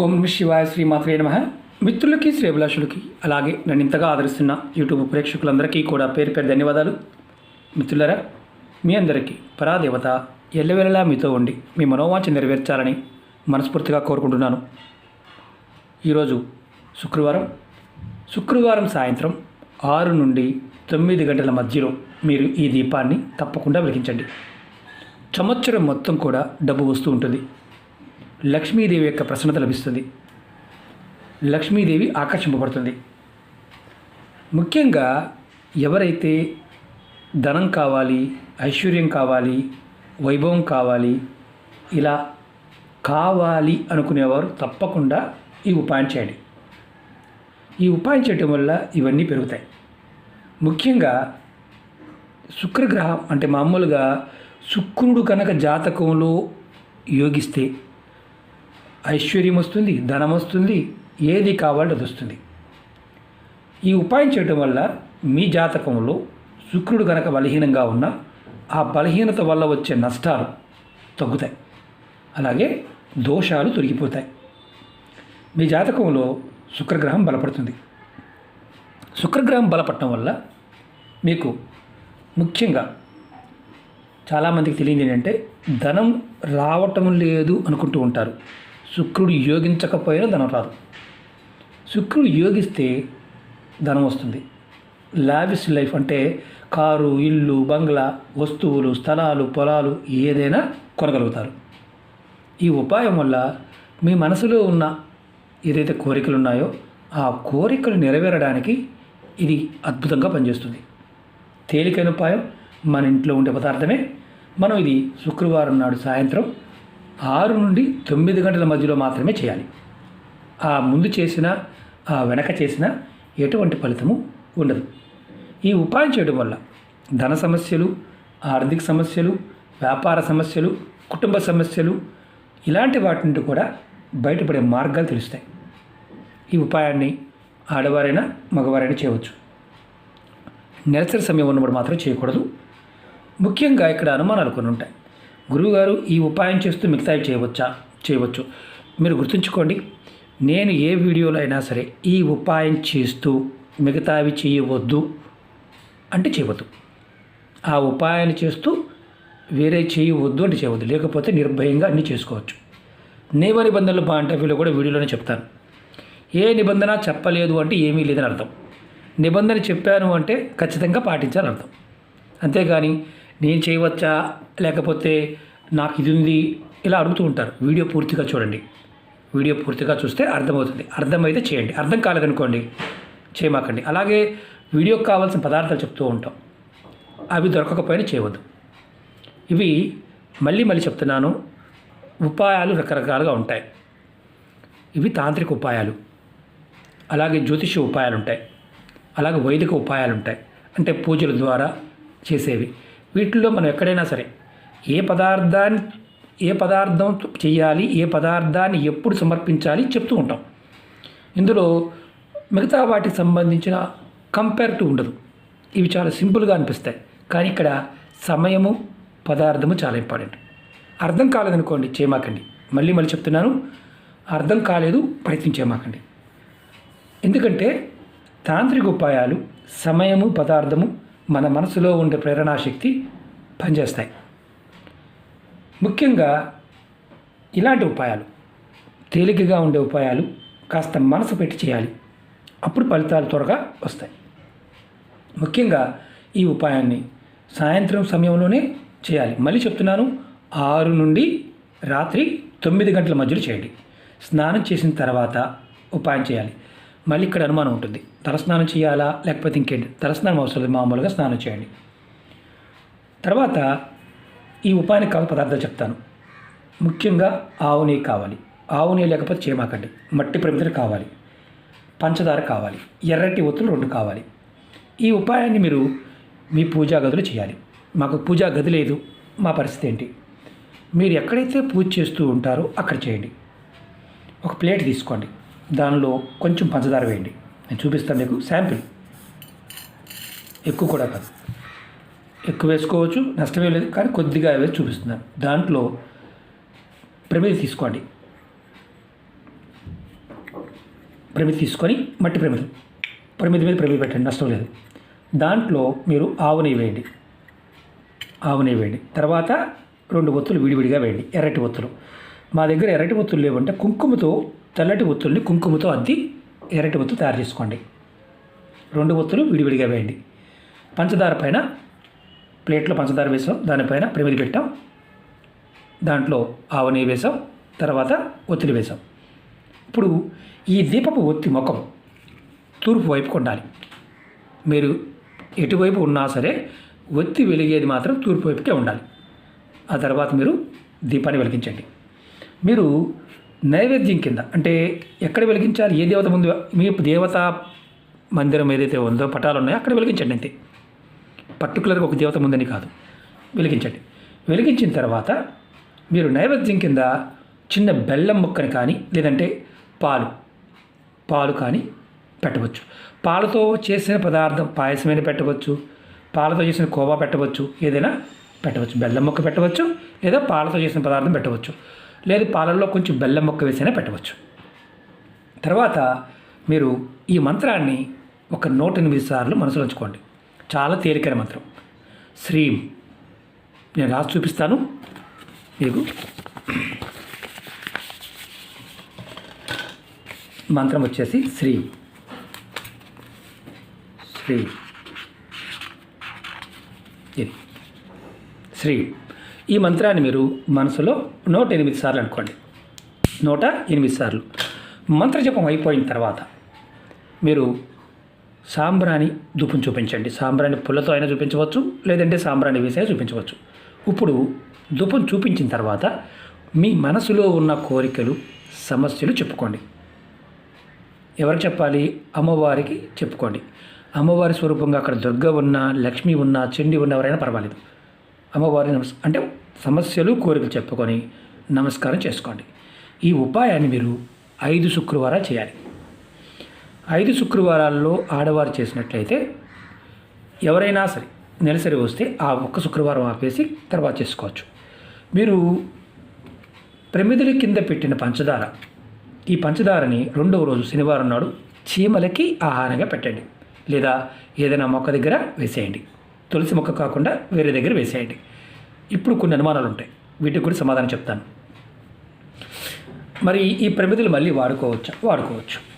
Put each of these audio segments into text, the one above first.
ఓం నమ శివాయ శ్రీమాత్రే నమ. మిత్రులకి శ్రేభిలాషులకి అలాగే నన్ను ఇంతగా ఆదరిస్తున్న యూట్యూబ్ ప్రేక్షకులందరికీ కూడా పేరు పేరు ధన్యవాదాలు. మిత్రులరా మీ అందరికీ పరాదేవత ఎల్లవెల్లలా మీతో ఉండి మీ మనోవాంఛ నెరవేర్చాలని మనస్ఫూర్తిగా కోరుకుంటున్నాను. ఈరోజు శుక్రవారం శుక్రవారం సాయంత్రం ఆరు నుండి తొమ్మిది గంటల మధ్యలో మీరు ఈ దీపాన్ని తప్పకుండా వెలిగించండి. సంవత్సరం మొత్తం కూడా డబ్బు వస్తూ ఉంటుంది. లక్ష్మీదేవి యొక్క ప్రసన్నత లభిస్తుంది. లక్ష్మీదేవి ఆకర్షింపబడుతుంది. ముఖ్యంగా ఎవరైతే ధనం కావాలి ఐశ్వర్యం కావాలి వైభవం కావాలి ఇలా కావాలి అనుకునేవారు తప్పకుండా ఈ ఉపాయం చేయండి. ఈ ఉపాయం చేయటం వల్ల ఇవన్నీ పెరుగుతాయి. ముఖ్యంగా శుక్రగ్రహం అంటే మామూలుగా శుక్రుడు కనుక జాతకంలో యోగిస్తే ఐశ్వర్యం వస్తుంది ధనం వస్తుంది ఏది కావాలంటే అది వస్తుంది. ఈ ఉపాయం చేయటం వల్ల మీ జాతకంలో శుక్రుడు కనుక బలహీనంగా ఉన్న ఆ బలహీనత వల్ల వచ్చే నష్టాలు తగ్గుతాయి. అలాగే దోషాలు తొలగిపోతాయి. మీ జాతకంలో శుక్రగ్రహం బలపడుతుంది. శుక్రగ్రహం బలపడటం వల్ల మీకు ముఖ్యంగా చాలామందికి తెలియదు ఏంటంటే ధనం రావటం లేదు అనుకుంటూ ఉంటారు. శుక్రుడు యోగించకపోయినా ధనం రాదు. శుక్రుడు యోగిస్తే ధనం వస్తుంది. లావిస్ లైఫ్ అంటే కారు ఇల్లు బంగ్లా వస్తువులు స్థలాలు పొలాలు ఏదైనా కొనగలుగుతారు. ఈ ఉపాయం వల్ల మీ మనసులో ఉన్న ఏదైతే కోరికలు ఉన్నాయో ఆ కోరికలు నెరవేరడానికి ఇది అద్భుతంగా పనిచేస్తుంది. తేలికైన ఉపాయం మన ఇంట్లో ఉండే పదార్థమే. మనం ఇది శుక్రవారం నాడు సాయంత్రం ఆరు నుండి తొమ్మిది గంటల మధ్యలో మాత్రమే చేయాలి. ఆ ముందు చేసిన ఆ వెనక చేసిన ఎటువంటి ఫలితము ఉండదు. ఈ ఉపాయం చేయడం వల్ల ధన సమస్యలు ఆర్థిక సమస్యలు వ్యాపార సమస్యలు కుటుంబ సమస్యలు ఇలాంటి వాటి నుండి కూడా బయటపడే మార్గాలు తెలుస్తాయి. ఈ ఉపాయాన్ని ఆడవారైనా మగవారైనా చేయవచ్చు. నెలసరి సమయం ఉన్నప్పుడు మాత్రం చేయకూడదు. ముఖ్యంగా ఇక్కడ అనుమానాలు కొన్ని ఉంటాయి. గురువుగారు ఈ ఉపాయం చేస్తూ మిగతావి చేయవచ్చా? చేయవచ్చు. మీరు గుర్తుంచుకోండి నేను ఏ వీడియోలో అయినా సరే ఈ ఉపాయం చేస్తూ మిగతావి చేయవద్దు అంటే చేయవద్దు. ఆ ఉపాయాన్ని చేస్తూ వేరే చేయవద్దు అంటే చేయవద్దు. లేకపోతే నిర్భయంగా అన్నీ చేసుకోవచ్చు. నియమ నిబంధనలు పాయింట్ ఆఫ్ వ్యూలో కూడా వీడియోలోనే చెప్తాను ఏ నిబంధన చెప్పలేదు అంటే ఏమీ లేదని అర్థం. నిబంధన చెప్పాను అంటే ఖచ్చితంగా పాటించాలని అర్థం. అంతేగాని నేను చేయవచ్చా? లేకపోతే నాకు ఇది ఉంది? ఇలా అడుగుతూ ఉంటారు. వీడియో పూర్తిగా చూడండి. వీడియో పూర్తిగా చూస్తే అర్థమవుతుంది. అర్థమైతే చేయండి. అర్థం కాలేదనుకోండి చేయమాకండి. అలాగే వీడియోకి కావాల్సిన పదార్థాలు చెప్తూ ఉంటాం. అవి దొరకకపోయినా చేయవద్దు. ఇవి మళ్ళీ మళ్ళీ చెప్తున్నాను. ఉపాయాలు రకరకాలుగా ఉంటాయి. ఇవి తాంత్రిక ఉపాయాలు. అలాగే జ్యోతిష ఉపాయాలు ఉంటాయి. అలాగే వైదిక ఉపాయాలు ఉంటాయి. అంటే పూజల ద్వారా చేసేవి. వీటిల్లో మనం ఎక్కడైనా సరే ఏ పదార్థాన్ని ఏ పదార్థం చేయాలి ఏ పదార్థాన్ని ఎప్పుడు సమర్పించాలి చెప్తూ ఉంటాం. ఇందులో మిగతా వాటికి సంబంధించిన కంపేరిటివ్ ఉండదు. ఇవి చాలా సింపుల్గా అనిపిస్తాయి. కానీ ఇక్కడ సమయము పదార్థము చాలా ఇంపార్టెంట్. అర్థం కాలేదనుకోండి చేయమాకండి మళ్ళీ మళ్ళీ చెప్తున్నాను అర్థం కాలేదు ప్రయత్నం చేయమాకండి. ఎందుకంటే తాంత్రిక ఉపాయాలు సమయము పదార్థము మన మనసులో ఉండే ప్రేరణాశక్తి పనిచేస్తాయి. ముఖ్యంగా ఇలాంటి ఉపాయాలు తేలికగా ఉండే ఉపాయాలు కాస్త మనసు పెట్టి చేయాలి. అప్పుడు ఫలితాలు త్వరగా వస్తాయి. ముఖ్యంగా ఈ ఉపాయాన్ని సాయంత్రం సమయంలోనే చేయాలి. మళ్ళీ చెప్తున్నాను ఆరు నుండి రాత్రి తొమ్మిది గంటల మధ్యలో చేయండి. స్నానం చేసిన తర్వాత ఉపాయం చేయాలి. మళ్ళీ ఇక్కడ అనుమానం ఉంటుంది. తలస్నానం చేయాలా? లేకపోతే ఇంకేంటి? తలస్నానం అవసరం లేదు. మామూలుగా స్నానం చేయండి. తర్వాత ఈ ఉపాయానికి కావాలి పదార్థాలు చెప్తాను. ముఖ్యంగా ఆవు నెయ్యి కావాలి. ఆవు నెయ్యి లేకపోతే చేయమాకండి మట్టి ప్రమిదలు కావాలి. పంచదార కావాలి. ఎర్రటి ఒత్తులు రెండు కావాలి. ఈ ఉపాయాన్ని మీరు మీ పూజా గదిలో చేయాలి. మాకు పూజా గది లేదు. మా పరిస్థితి ఏంటి? మీరు ఎక్కడైతే పూజ చేస్తూ ఉంటారో అక్కడ చేయండి. ఒక ప్లేట్ తీసుకోండి. దానిలో కొంచెం పంచదార వేయండి. నేను చూపిస్తాను మీకు శాంపిల్. ఎక్కువ కూడా కాదు. ఎక్కువ వేసుకోవచ్చు నష్టమే లేదు కానీ కొద్దిగా వేసి చూపిస్తున్నాను. దాంట్లో ప్రమిది తీసుకోండి. ప్రమిది తీసుకొని మట్టి ప్రమిది. ప్రమిది మీద ప్రమిది పెట్టండి నష్టం లేదు. దాంట్లో మీరు ఆవు నెయ్యి వేయండి. ఆవు నెయ్యి వేయండి. తర్వాత రెండు ఒత్తులు విడివిడిగా వేయండి ఎర్రటి ఒత్తులు మా దగ్గర ఎర్రటి ఒత్తులు లేవంటే కుంకుమతో తెల్లటి ఒత్తుల్ని కుంకుమతో అద్ది ఎర్రటి ఒత్తు తయారు చేసుకోండి. రెండు ఒత్తులు విడివిడిగా వేయండి. పంచదార పైన ప్లేట్లో పంచదార వేసాం. దానిపైన ప్రిమిది పెట్టాం. దాంట్లో ఆవని నెయ్యి వేసాం. తర్వాత ఒత్తిడి వేసాం. ఇప్పుడు ఈ దీపపు ఒత్తి ముఖం తూర్పు వైపుకు ఉండాలి. మీరు ఎటువైపు ఉన్నా సరే ఒత్తి వెలిగేది మాత్రం తూర్పు వైపుకే ఉండాలి. ఆ తర్వాత మీరు దీపాన్ని వెలిగించండి. మీరు నైవేద్యం కింద అంటే ఎక్కడ వెలిగించాలి ఏ దేవత ముందు మీ దేవత మందిరం ఏదైతే ఉందో పటాలు ఉన్నాయో అక్కడ వెలిగించండి అంతే. పర్టికులర్గా ఒక దేవత ముందని కాదు. వెలిగించండి. వెలిగించిన తర్వాత మీరు నైవేద్యం కింద చిన్న బెల్లం ముక్కని కానీ లేదంటే పాలు పాలు కానీ పెట్టవచ్చు. పాలతో చేసిన పదార్థం పాయసమైనా పెట్టవచ్చు పాలతో చేసిన కోవా పెట్టవచ్చు ఏదైనా పెట్టవచ్చు. బెల్లం ముక్క పెట్టవచ్చు లేదా పాలతో చేసిన పదార్థం పెట్టవచ్చు. లేదు పాలల్లో కొంచెం బెల్లం ముక్క వేసైనా పెట్టవచ్చు. తర్వాత మీరు ఈ మంత్రాన్ని ఒక నూట ఎనిమిది సార్లు మనసులో ఉంచుకోండి. చాలా తేలికైన మంత్రం. శ్రీం. నేను రాసి చూపిస్తాను. మీకు మంత్రం వచ్చేసి శ్రీ. శ్రీ. ఇది. శ్రీ. ఈ మంత్రాన్ని మీరు మనసులో నూట ఎనిమిది సార్లు అనుకోండి. నూట ఎనిమిది సార్లు. మంత్రజపం అయిపోయిన తర్వాత మీరు సాంబ్రాణి దుప్పును చూపించండి. సాంబ్రాణి పుల్లతో అయినా చూపించవచ్చు లేదంటే సాంబ్రాణి వేసే చూపించవచ్చు. ఇప్పుడు దుప్పును చూపించిన తర్వాత మీ మనసులో ఉన్న కోరికలు సమస్యలు చెప్పుకోండి. ఎవరు చెప్పాలి? అమ్మవారికి చెప్పుకోండి. అమ్మవారి స్వరూపంగా అక్కడ దుర్గ ఉన్నా లక్ష్మి ఉన్నా చండి ఉన్న ఎవరైనా పర్వాలేదు. అమ్మవారి నమస్ అంటే సమస్యలు కోరికలు చెప్పుకొని నమస్కారం చేసుకోండి. ఈ ఉపాయాన్ని మీరు ఐదు శుక్రవారాలు చేయాలి. ఐదు శుక్రవారాల్లో ఆడవారు చేసినట్లయితే ఎవరైనా సరే నెలసరి వస్తే ఆ ఒక్క శుక్రవారం ఆపేసి తర్వాత చేసుకోవచ్చు. మీరు ప్రమిదుల కింద పెట్టిన పంచదార ఈ పంచదారని రెండవ రోజు శనివారం నాడు చీమలకి ఆహారంగా పెట్టండి. లేదా ఏదైనా మొక్క దగ్గర వేసేయండి. తులసి మొక్క కాకుండా వేరే దగ్గర వేసేయండి. ఇప్పుడు కొన్ని అనుమానాలు ఉంటాయి. వీటికి కూడా సమాధానం చెప్తాను. మరి ఈ ప్రమిదలు మళ్ళీ వాడుకోవచ్చు? వాడుకోవచ్చు.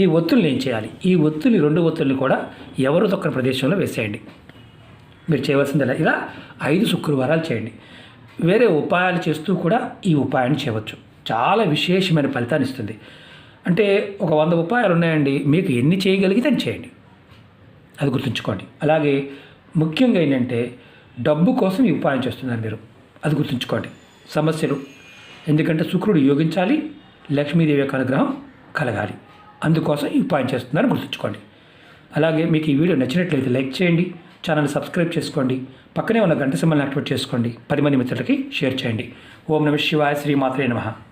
ఈ ఒత్తుల్ని ఏం చేయాలి? ఈ ఒత్తుల్ని రెండు ఒత్తుల్ని కూడా ఎవరు తొక్కని ప్రదేశంలో వేసేయండి. మీరు చేయవలసింది ఇలా ఐదు శుక్రవారాలు చేయండి. వేరే ఉపాయాలు చేస్తూ కూడా ఈ ఉపాయాన్ని చేయవచ్చు. చాలా విశేషమైన ఫలితాన్ని ఇస్తుంది. అంటే ఒక వంద ఉపాయాలు ఉన్నాయండి. మీకు ఎన్ని చేయగలిగితే అని చేయండి. అది గుర్తుంచుకోండి. అలాగే ముఖ్యంగా ఏంటంటే డబ్బు కోసం ఈ ఉపాయం చేస్తున్నారు మీరు. అది గుర్తుంచుకోండి. సమస్యలు. ఎందుకంటే శుక్రుడు యోగించాలి లక్ష్మీదేవి యొక్క అనుగ్రహం కలగాలి. అందుకోసం ఈ ఉపాయం చేస్తున్నారు గుర్తుంచుకోండి. అలాగే మీకు ఈ వీడియో నచ్చినట్లయితే లైక్ చేయండి ఛానల్ సబ్స్క్రైబ్ చేసుకోండి పక్కనే ఉన్న గంట సింబల్ని యాక్టివేట్ చేసుకోండి పది మంది మిత్రులకి షేర్ చేయండి. ఓం నమ శివాయ శ్రీమాత్రే నమః.